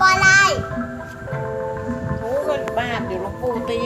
บอลลายโอ้คนบาปเดี๋ยู่ลูงปูตี